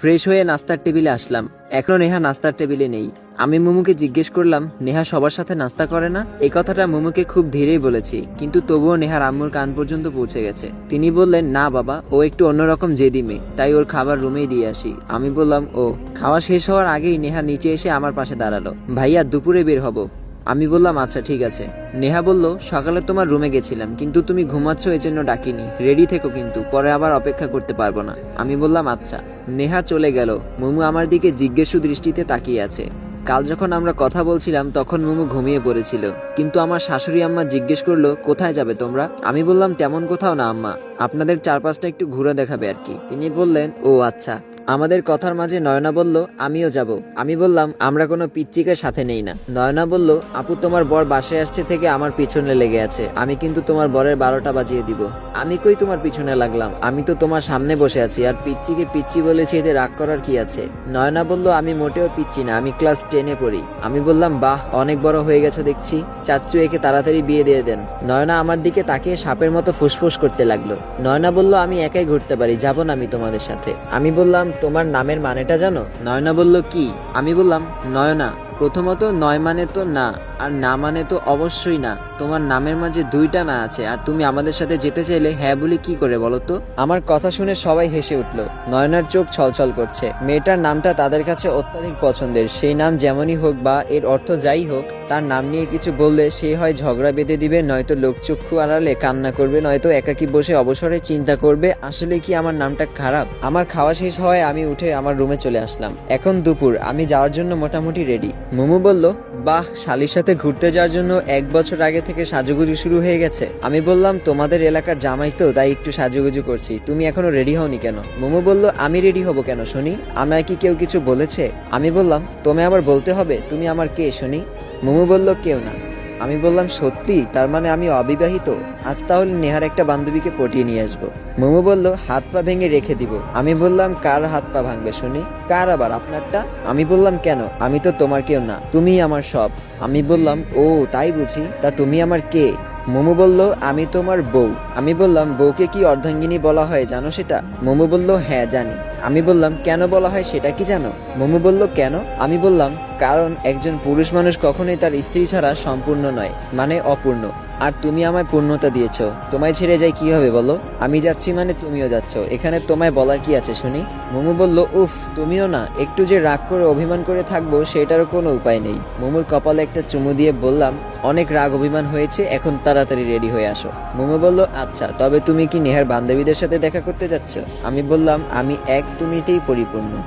Fresh হয়ে নাস্তার টেবিলে আসলাম। এখনও নেহা নাস্তার টেবিলে নেই। আমি মুমুকে জিজ্ঞেস করলাম, নেহা সবার সাথে নাস্তা করে না? এই কথাটা মুমুকে খুব ধীরেই বলেছি, কিন্তু তবুও নেহার আম্মুর কান পর্যন্ত পৌঁছে গেছে। তিনি বললেন, না বাবা, ও একটু অন্যরকম জেদি মেয়ে, তাই ওর খাবার রুমেই দিয়ে আসি। আমি বললাম, ও, খাওয়া শেষ হওয়ার আগেই নেহা নিচে এসে আমার পাশে দাঁড়াল। ভাইয়া, দুপুরে বের হব। আমি বললাম আচ্ছা ঠিক আছে। নেহা বলল, সকালে তোমার রুমে গেছিলাম, কিন্তু তুমি ঘুমাচ্ছ এই জন্য ডাকিনি। রেডি থেকো কিন্তু, পরে আবার অপেক্ষা করতে পারব না। আমি বললাম আচ্ছা। নেহা চলে গেল। মুমু আমার দিকে জিজ্ঞেসু দৃষ্টিতে তাকিয়ে আছে। কাল যখন আমরা কথা বলছিলাম, তখন মুমু ঘুমিয়ে পড়েছিল। কিন্তু আমার শাশুড়ি আম্মা জিজ্ঞেস করল, কোথায় যাবে তোমরা? আমি বললাম, তেমন কোথাও না, আম্মা। আপনাদের চারপাশটা একটু ঘুরে দেখাবে আর কি। তিনি বললেন, ও আচ্ছা। আমাদের কথার মাঝে নয়না বলল, আমিও যাব। আমি বললাম, আমরা কোনো পিচ্চিকে সাথে নেই না। নয়না বলল, আপু, তোমার বর বাসায় আসছে থেকে আমার পিছনে লেগে আছে। আমি কিন্তু তোমার বরের বারোটা বাজিয়ে দিব। আমি কই তোমার পিছনে লাগলাম? আমি তো তোমার সামনে বসে আছি, আর পিচ্চিকে পিচ্চি বলেছি এতে রাগ করার কি আছে? নয়না বলল, আমি মোটেও পিচ্ছি না, আমি ক্লাস টেনে পড়ি। আমি বললাম, বাহ, অনেক বড় হয়ে গেছো দেখছি। চাচ্চু, একে তাড়াতাড়ি বিয়ে দিয়ে দেন। নয়না আমার দিকে তাকিয়ে সাপের মতো ফুসফুস করতে লাগল। নয়না বলল, আমি একাই ঘুরতে পারি, যাব না আমি তোমাদের সাথে। আমি বললাম তোমার নামের মানেটা জানো? নয়না বলল কি? আমি বললাম নয়না। প্রথমত নয় মানে তো না, আর না মানে তো অবশ্যই না। তোমার নামের মাঝে দুইটা না আছে, আর তুমি আমাদের সাথে যেতে চাইলে হ্যাঁ বলে কি করে বলো তো? আমার কথা শুনে সবাই হেসে উঠল। নয়নার চোখ ছলছল করছে। মেয়েটার নামটা তাদের কাছে অত্যাধিক পছন্দের। সেই নাম যেমনই হোক বা এর অর্থ যাই হোক, তার নাম নিয়ে কিছু বললে সে হয় ঝগড়া বেঁধে দিবে, নয়তো লোকচক্ষু আড়ালে কান্না করবে, নয়তো একাকি বসে অবসরে চিন্তা করবে, আসলে কি আমার নামটা খারাপ? আমার খাওয়া শেষ হওয়ায় আমি উঠে আমার রুমে চলে আসলাম। এখন দুপুর, আমি যাওয়ার জন্য মোটামুটি রেডি মুমু বলল, বাহ, শালির সাথে ঘুরতে যাওয়ার জন্য এক বছর আগে থেকে সাজুগুজু শুরু হয়ে গেছে। আমি বললাম, তোমাদের এলাকার জামাই তো, তাই একটু সাজুগুজু করছি। তুমি এখনও রেডি হওনি কেন? মোমো বলল, আমি রেডি হব কেন, শুনি? আমায় কি কেউ কিছু বলেছে? আমি বললাম, তোমায় আবার বলতে হবে? তুমি আমার কে, শুনি? মোমো বলল, কেউ না। আমি বললাম, সত্যি? তার মানে আমি অবিবাহিত? আজ তাহলে নেহার একটা বান্ধবীকে পটিয়ে নিয়ে আসব। মোমো বলল, হাত পা ভেঙে রেখে দিব। আমি বললাম, কার হাত পা ভাঙবে শুনি? কার আবার, আপনারটা? আমি বললাম, কেন? আমি তো তোমার কেউ না তুমি আমার সব। আমি বললাম, ও, তাই বুঝি? তা তুমি আমার কে? মোমো বলল, আমি তোমার বউ। আমি বললাম, বউকে কি অর্ধাঙ্গিনী বলা হয়, জানো সেটা? মোমো বলল হ্যাঁ জানি। আমি বললাম, কেন বলা হয় সেটা কি জানো? মোমো বলল, কেন? আমি বললাম, কারণ একজন পুরুষ মানুষ কখনোই তার স্ত্রী ছাড়া সম্পূর্ণ নয় মানে অপূর্ণ। আর তুমি আমায় পূর্ণতা দিয়েছ। তোমায় ছেড়ে যাই কি হবে বলো? আমি যাচ্ছি মানে তুমিও যাচ্ছ। এখানে তোমায় বলার কি আছে, শুনি? মোমু বলল, উফ, তুমিও না। একটু যে রাগ করে অভিমান করে থাকব সেটারও কোনো উপায় নেই। মোমুর কপালে একটা চুমু দিয়ে বললাম অনেক রাগ অভিমান হয়েছে, এখন তাড়াতাড়ি রেডি হয়ে আসো। মোমো বলল আচ্ছা তবে তুমি কি নেহার বান্ধবীদের সাথে দেখা করতে যাচ্ছ? আমি বললাম, আমি এক, তুমিতেই পরিপূর্ণ।